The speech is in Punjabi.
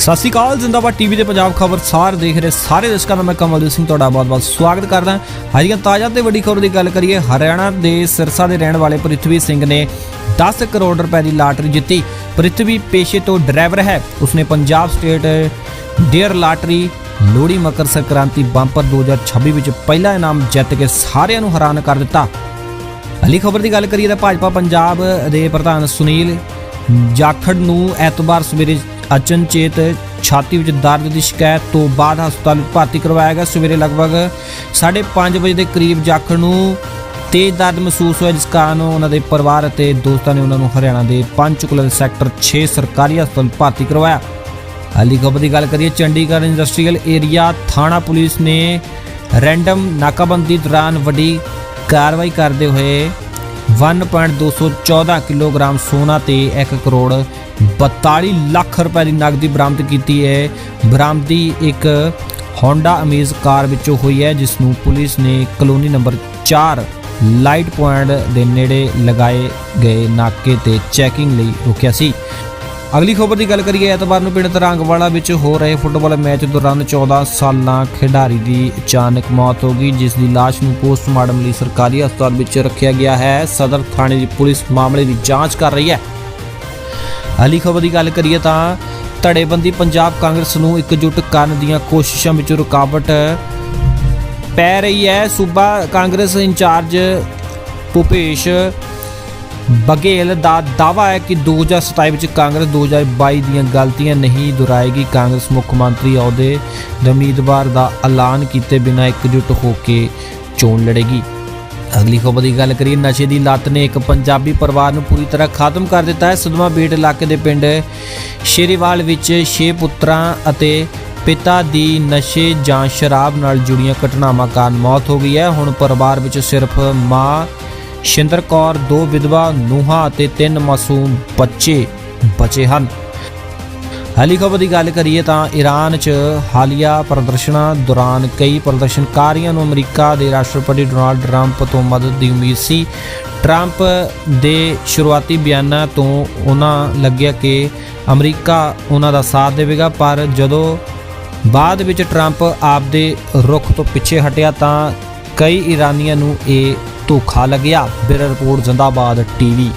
ਸਤਿ ਸ਼੍ਰੀ ਅਕਾਲ, ਜ਼ਿੰਦਾਬਾਦ ਟੀਵੀ ਤੇ ਪੰਜਾਬ ਖਬਰ ਸਾਰ ਦੇਖ ਰਹੇ ਸਾਰੇ ਦਰਸ਼ਕਾਂ ਦਾ ਮੈਂ ਕਮਲਦੀਪ ਸਿੰਘ, ਤੁਹਾਡਾ ਬਹੁਤ-ਬਹੁਤ ਸਵਾਗਤ ਕਰਦਾ ਹਾਂ। ਅੱਜ ਦੀਆਂ ਤਾਜ਼ਾ ਤੇ ਵੱਡੀ ਖਬਰ ਦੀ ਗੱਲ ਕਰੀਏ, ਹਰਿਆਣਾ ਦੇ ਸਿਰਸਾ ਦੇ ਰਹਿਣ ਵਾਲੇ ਪ੍ਰਿਥਵੀ ਸਿੰਘ ਨੇ 10 ਕਰੋੜ ਰੁਪਏ ਦੀ ਲਾਟਰੀ ਜਿੱਤੀ। ਪ੍ਰਿਥਵੀ ਪੇਸ਼ੇ ਤੋਂ ਡਰਾਈਵਰ ਹੈ। ਉਸਨੇ Punjab state dear lottery, Lohri, Makar Sankranti, bumper 2026 ਵਿੱਚ ਪਹਿਲਾ ਇਨਾਮ ਜਿੱਤ ਕੇ ਸਾਰਿਆਂ ਨੂੰ ਹੈਰਾਨ ਕਰ ਦਿੱਤਾ। ਅਲੀ ਖਬਰ ਦੀ ਗੱਲ ਕਰੀਏ ਤਾਂ ਭਾਜਪਾ ਪੰਜਾਬ ਦੇ ਪ੍ਰਧਾਨ ਸੁਨੀਲ ਜਾਖੜ ਨੂੰ ਐਤਵਾਰ ਸਵੇਰੇ ਅਚਨਚੇਤ ਛਾਤੀ ਵਿੱਚ ਦਰਦ ਦੀ ਸ਼ਿਕਾਇਤ ਤੋਂ ਬਾਅਦ ਹਸਪਤਾਲ ਵਿੱਚ ਭਰਤੀ ਕਰਵਾਇਆ ਗਿਆ। ਸਵੇਰੇ ਲਗਭਗ 5:30 ਵਜੇ ਦੇ ਕਰੀਬ ਜਾਖੜ ਨੂੰ ਤੇਜ਼ ਦਰਦ ਮਹਿਸੂਸ ਹੋਇਆ, ਜਿਸ ਕਾਰਨ ਉਹਨਾਂ ਦੇ ਪਰਿਵਾਰ ਅਤੇ ਦੋਸਤਾਂ ਨੇ ਉਹਨਾਂ ਨੂੰ ਹਰਿਆਣਾ ਦੇ ਪੰਚਕੂਲਾ ਸੈਕਟਰ 6 ਸਰਕਾਰੀ ਹਸਪਤਾਲ ਭਰਤੀ ਕਰਵਾਇਆ। ਅਲੀ ਖਬਰ ਦੀ ਗੱਲ ਕਰੀਏ, ਚੰਡੀਗੜ੍ਹ ਇੰਡਸਟਰੀਅਲ ਏਰੀਆ ਥਾਣਾ ਪੁਲਿਸ ਨੇ ਰੈਂਡਮ ਨਾਕਾਬੰਦੀ ਦੌਰਾਨ ਵੱਡੀ ਕਾਰਵਾਈ ਕਰਦੇ ਹੋਏ 1.214 ਕਿਲੋਗ੍ਰਾਮ ਸੋਨਾ ਤੇ 1 ਕਰੋੜ 42 ਲੱਖ ਰੁਪਏ ਦੀ ਨਕਦੀ ਬਰਾਮਦ ਕੀਤੀ ਹੈ। ਬਰਾਮਦੀ ਇੱਕ ਹੋਂਡਾ ਅਮੇਜ਼ ਕਾਰ ਵਿੱਚੋਂ ਹੋਈ ਹੈ ਜਿਸ ਨੂੰ ਪੁਲਿਸ ਨੇ ਕਲੋਨੀ ਨੰਬਰ 4 ਲਾਈਟ ਪੁਆਇੰਟ ਦੇ ਨੇੜੇ ਲਗਾਏ ਗਏ ਨਾਕੇ ਤੇ ਚੈਕਿੰਗ ਲਈ ਰੋਕਿਆ ਸੀ। ਅਗਲੀ ਖਬਰ ਦੀ ਗੱਲ ਕਰੀਏ, ਐਤਵਾਰ ਨੂੰ ਪਿੰਡ ਤਰੰਗਵਾਲਾ ਵਿੱਚ ਹੋ ਰਹੇ ਫੁੱਟਬਾਲ ਮੈਚ ਦੌਰਾਨ 14 ਸਾਲਾਂ ਖਿਡਾਰੀ ਦੀ ਅਚਾਨਕ ਮੌਤ ਹੋ ਗਈ, ਜਿਸ ਦੀ ਲਾਸ਼ ਨੂੰ ਪੋਸਟਮਾਰਟਮ ਲਈ ਸਰਕਾਰੀ ਹਸਪਤਾਲ ਵਿੱਚ ਰੱਖਿਆ ਗਿਆ ਹੈ। ਸਦਰ ਥਾਣੇ ਦੀ ਪੁਲਿਸ ਮਾਮਲੇ ਦੀ ਜਾਂਚ ਕਰ ਰਹੀ ਹੈ। ਅਗਲੀ ਖਬਰ ਦੀ ਗੱਲ ਕਰੀਏ ਤਾਂ ਧੜੇਬੰਦੀ ਪੰਜਾਬ ਕਾਂਗਰਸ ਨੂੰ ਇਕਜੁੱਟ ਕਰਨ ਦੀਆਂ ਕੋਸ਼ਿਸ਼ਾਂ ਵਿੱਚ ਰੁਕਾਵਟ ਪੈ ਰਹੀ ਹੈ। ਸੂਬਾ ਕਾਂਗਰਸ ਇੰਚਾਰਜ ਭੁਪੇਸ਼ ਬਘੇਲ ਦਾ ਦਾਵਾ ਹੈ ਕਿ 2027 ਵਿੱਚ ਕਾਂਗਰਸ 2022 ਦੀਆਂ ਗਲਤੀਆਂ ਨਹੀਂ ਦੁਹਰਾਏਗੀ। ਕਾਂਗਰਸ ਮੁੱਖ ਮੰਤਰੀ ਅਹੁਦੇ ਦੇ ਉਮੀਦਵਾਰ ਦਾ ਐਲਾਨ ਕੀਤੇ ਬਿਨਾਂ ਇਕਜੁੱਟ ਹੋ ਕੇ ਚੋਣ ਲੜੇਗੀ। ਅਗਲੀ ਖਬਰ ਦੀ ਗੱਲ ਕਰੀਏ, ਨਸ਼ੇ ਦੀ ਲੱਤ ਨੇ ਇੱਕ ਪੰਜਾਬੀ ਪਰਿਵਾਰ ਨੂੰ ਪੂਰੀ ਤਰ੍ਹਾਂ ਖਤਮ ਕਰ ਦਿੱਤਾ ਹੈ। ਸਦਮਾ ਬੇਟ ਇਲਾਕੇ ਦੇ ਪਿੰਡ ਸ਼ੇਰੀਵਾਲ ਵਿੱਚ 6 ਪੁੱਤਰਾਂ ਅਤੇ ਪਿਤਾ ਦੀ ਨਸ਼ੇ ਜਾਂ ਸ਼ਰਾਬ ਨਾਲ ਜੁੜੀਆਂ ਘਟਨਾਵਾਂ ਕਾਰਨ ਮੌਤ ਹੋ ਗਈ ਹੈ। ਹੁਣ ਪਰਿਵਾਰ ਵਿੱਚ ਸਿਰਫ ਮਾਂ ਸ਼ਿੰਦਰ ਕੌਰ, ਦੋ ਵਿਧਵਾ, ਨੂੰਹਾਂ ਅਤੇ ਤਿੰਨ ਮਾਸੂਮ ਬੱਚੇ ਬਚੇ ਹਨ। ਹਾਲੀ ਖਬਰ ਦੀ ਗੱਲ ਕਰੀਏ ਤਾਂ ਈਰਾਨ 'ਚ ਹਾਲੀਆ ਪ੍ਰਦਰਸ਼ਨਾਂ ਦੌਰਾਨ ਕਈ ਪ੍ਰਦਰਸ਼ਨਕਾਰੀਆਂ ਨੂੰ ਅਮਰੀਕਾ ਦੇ ਰਾਸ਼ਟਰਪਤੀ ਡੋਨਾਲਡ ਟਰੰਪ ਤੋਂ ਮਦਦ ਦੀ ਉਮੀਦ ਸੀ। ਟਰੰਪ ਦੇ ਸ਼ੁਰੂਆਤੀ ਬਿਆਨਾਂ ਤੋਂ ਉਹਨਾਂ ਲੱਗਿਆ ਕਿ ਅਮਰੀਕਾ ਉਹਨਾਂ ਦਾ ਸਾਥ ਦੇਵੇਗਾ, ਪਰ ਜਦੋਂ ਬਾਅਦ ਵਿੱਚ ਟਰੰਪ ਆਪਦੇ ਰੁਖ ਤੋਂ ਪਿੱਛੇ ਹਟਿਆ ਤਾਂ ਕਈ ਈਰਾਨੀਆਂ ਨੂੰ ਇਹ ਧੋਖਾ ਲੱਗਿਆ। ਬਿਰ ਰਿਪੋਰਟ ਜ਼ਿੰਦਾਬਾਦ ਟੀਵੀ